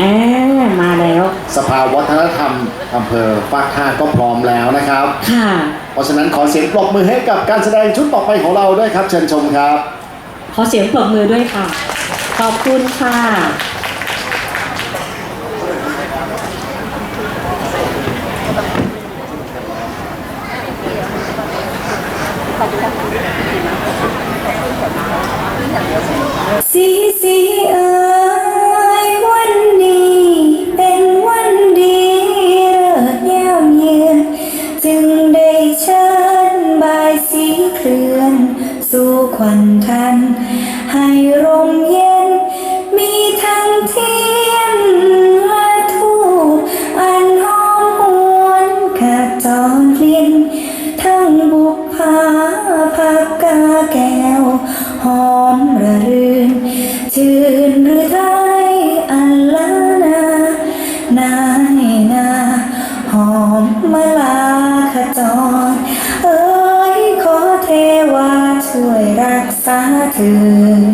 อ่ามาแล้ว สภาวัฒนธรรมอำเภอปากท่าก็พร้อมแล้วนะครับ ค่ะ เพราะฉะนั้นขอเสียงปรบมือให้กับการแสดงชุดต่อไปของเราด้วยครับ เชิญชมครับ ขอเสียงปรบมือด้วยค่ะ ขอบคุณค่ะสี วัญทัน ให้ร่มเย็น มีทั้งเทียนและทูปอันหอมหวนขจรกลิ่นทั้งบุกผาผักกาแก้ว หอมระรื่นชื่นหรือไทยอันละนานายนาหอมมาลาขจรเอ้ยขอเทวา ช่วยรักษาเธอ